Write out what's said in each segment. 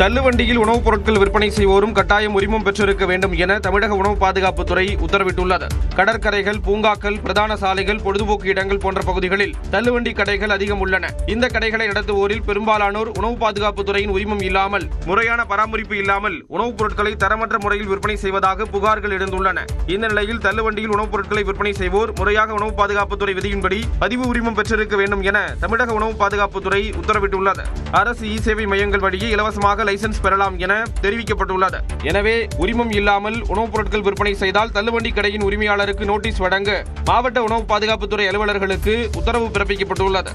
தள்ளுவண்டியில் உணவுப் பொருட்கள் விற்பனை செய்வோரும் கட்டாயம் உரிமம் பெற்றிருக்க வேண்டும் என தமிழக உணவு பாதுகாப்புத்துறை உத்தரவிட்டுள்ளது. கடற்கரைகள் பூங்காக்கள் பிரதான சாலைகள் பொழுதுபோக்கு இடங்கள் போன்ற பகுதிகளில் தள்ளுவண்டி கடைகள் அதிகம் உள்ளன. இந்த கடைகளை நடத்துவோரில் பெரும்பாலானோர் உணவு பாதுகாப்புத்துறையின் உரிமம் இல்லாமல் முறையான பராமரிப்பு இல்லாமல் உணவுப் பொருட்களை தரமற்ற முறையில் விற்பனை செய்வதாக புகார்கள் எழுந்துள்ளன. இந்த நிலையில் தள்ளுவண்டியில் உணவுப் பொருட்களை விற்பனை செய்வோர் முறையாக உணவு பாதுகாப்புத்துறை விதியின்படி பதிவு உரிமம் பெற்றிருக்க வேண்டும் என தமிழக உணவு பாதுகாப்புத்துறை உத்தரவிட்டுள்ளது. அரசு இ சேவை மையங்கள் வழியே இலவசமாக லைசன்ஸ் பெறலாம் என தெரிவிக்கப்பட்டுள்ளது. எனவே உரிமம் இல்லாமல் உணவுப் பொருட்கள் விற்பனை செய்தால் தள்ளுவண்டி கடையின் உரிமையாளருக்கு நோட்டீஸ் வழங்க மாவட்ட உணவு பாதுகாப்புத்துறை அலுவலர்களுக்கு உத்தரவு பிறப்பிக்கப்பட்டுள்ளது.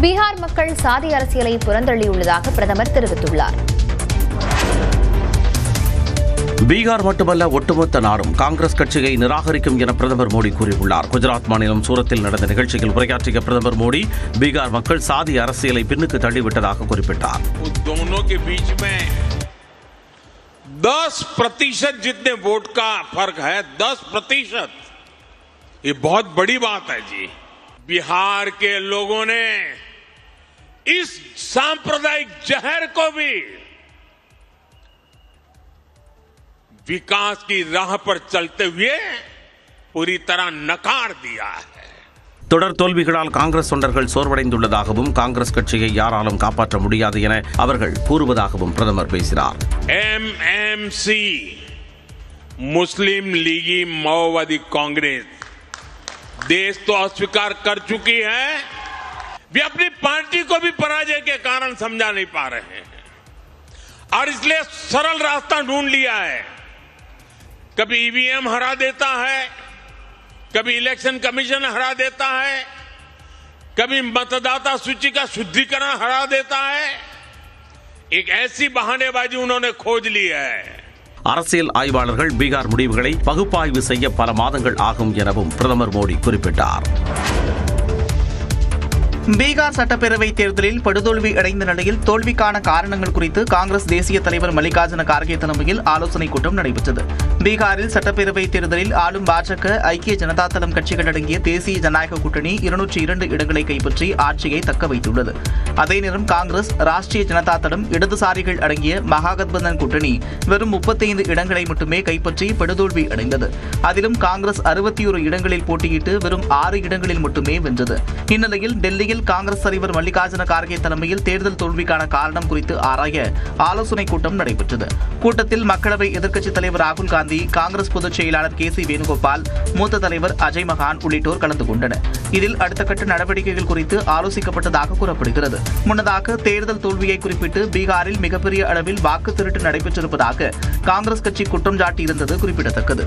பீகார் மக்கள் சாதி அரசியலை புறந்தள்ளியுள்ளதாக பிரதமர் தெரிவித்துள்ளார். பீகார் மட்டுமல்ல ஒட்டுமொத்த நாடும் காங்கிரஸ் கட்சியை நிராகரிக்கும் என பிரதமர் மோடி கூறியுள்ளார் குஜராத் மாநிலம் சூரத்தில் நடந்த நிகழ்ச்சியில் உரையாற்றிய பிரதமர் மோடி பீகார் மக்கள் சாதி அரசியலை பின்னுக்கு தள்ளிவிட்டதாக குறிப்பிட்டார் उन दोनों के बीच में 10 प्रतिशत जितने वोट का फर्क है 10 प्रतिशत ये बहुत बड़ी बात है जी बिहार के लोगों ने इस सांप्रदायिक जहर को भी विकास की राह पर चलते हुए पूरी तरह नकार दिया है தொடர் தோல்விகளால் காங்கிரஸ் தொண்டர்கள் சோர்வடைந்துள்ளதாகவும் காங்கிரஸ் கட்சியை யாராலும் காப்பாற்ற முடியாது என அவர்கள் கூறுவதாகவும் பிரதமர் பேசினார் एमएमसी मुस्लिम लीगी माओवादी कांग्रेस देश तो अस्वीकार कर चुकी है वे अपनी पार्टी को भी पराजय के कारण समझा नहीं पा रहे हैं और इसलिए सरल रास्ता ढूंढ लिया है कभी ईवीएम हरा देता है कभी इलेक्शन कमीशन हरा देता है कभी मतदाता सूची का शुद्धिकरण हरा देता है एक ऐसी बहानेबाजी उन्होंने खोज ली है அரசியல் ஆய்வாளர்கள் பீகார் முடிவுகளை பகுப்பாய்வு செய்ய பல மாதங்கள் ஆகும் எனவும் பிரதமர் மோடி குறிப்பிட்டார் பீகார் சட்டப்பேரவை தேர்தலில் படுதோல்வி அடைந்த நிலையில் தோல்விக்கான காரணங்கள் குறித்து காங்கிரஸ் தேசிய தலைவர் மல்லிகார்ஜுன கார்கே தலைமையில் ஆலோசனைக் கூட்டம் நடைபெற்றது. பீகாரில் சட்டப்பேரவை தேர்தலில் ஆளும் பாஜக ஐக்கிய ஜனதா தளம் கட்சிகள் அடங்கிய தேசிய ஜனநாயக கூட்டணி இருநூற்றி இரண்டு இடங்களை கைப்பற்றி ஆட்சியை தக்க வைத்துள்ளது. அதே நேரம் காங்கிரஸ் ராஷ்டிரிய ஜனதா தளம் இடதுசாரிகள் அடங்கிய மகாகத்பந்தன் கூட்டணி வெறும் முப்பத்தைந்து இடங்களை மட்டுமே கைப்பற்றி படுதோல்வி அடைந்தது. அதிலும் காங்கிரஸ் அறுபத்தி ஒரு இடங்களில் போட்டியிட்டு வெறும் ஆறு இடங்களில் மட்டுமே வென்றது. இந்நிலையில் டெல்லியில் காங்கிரஸ் தலைவர் மல்லிகார்ஜுன கார்கே தலைமையில் தேர்தல் தோல்விக்கான காரணம் குறித்து ஆராய ஆலோசனைக் கூட்டம் நடைபெற்றது. கூட்டத்தில் மக்களவை எதிர்க்கட்சித் தலைவர் ராகுல் காந்தி காங்கிரஸ் பொதுச் செயலாளர் கே சி வேணுகோபால் மூத்த தலைவர் அஜய் மகான் உள்ளிட்டோர் கலந்து கொண்டனர். இதில் அடுத்த கட்ட நடவடிக்கைகள் குறித்து ஆலோசிக்கப்பட்டதாக கூறப்படுகிறது. முன்னதாக தேர்தல் தோல்வியை குறிப்பிட்டு பீகாரில் மிகப்பெரிய அளவில் வாக்கு திருட்டு நடைபெற்றிருப்பதாக காங்கிரஸ் கட்சி குற்றம் சாட்டியிருந்தது குறிப்பிடத்தக்கது.